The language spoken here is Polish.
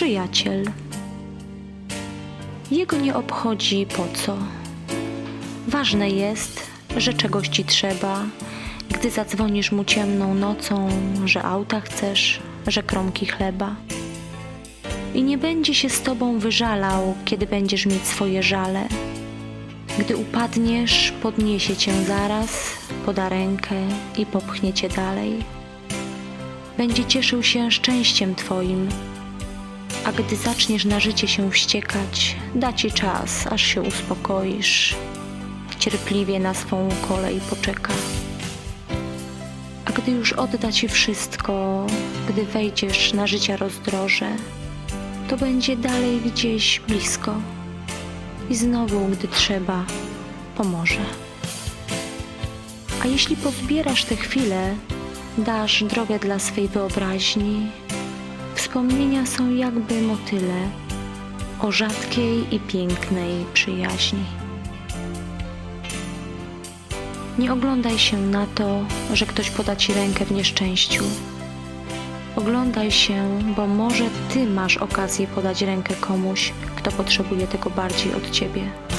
przyjaciel. Jego nie obchodzi po co. Ważne jest, że czegoś ci trzeba, gdy zadzwonisz mu ciemną nocą, że auta chcesz, że kromki chleba. I nie będzie się z tobą wyżalał, kiedy będziesz mieć swoje żale. Gdy upadniesz, podniesie cię zaraz, poda rękę i popchnie cię dalej. Będzie cieszył się szczęściem twoim, a gdy zaczniesz na życie się wściekać, da ci czas, aż się uspokoisz. Cierpliwie na swą kolej poczeka. A gdy już odda ci wszystko, gdy wejdziesz na życia rozdroże, to będzie dalej gdzieś blisko i znowu, gdy trzeba, pomoże. A jeśli pozbierasz te chwile, dasz drogę dla swej wyobraźni, wspomnienia są jakby motyle o rzadkiej i pięknej przyjaźni. Nie oglądaj się na to, że ktoś poda ci rękę w nieszczęściu. Oglądaj się, bo może ty masz okazję podać rękę komuś, kto potrzebuje tego bardziej od ciebie.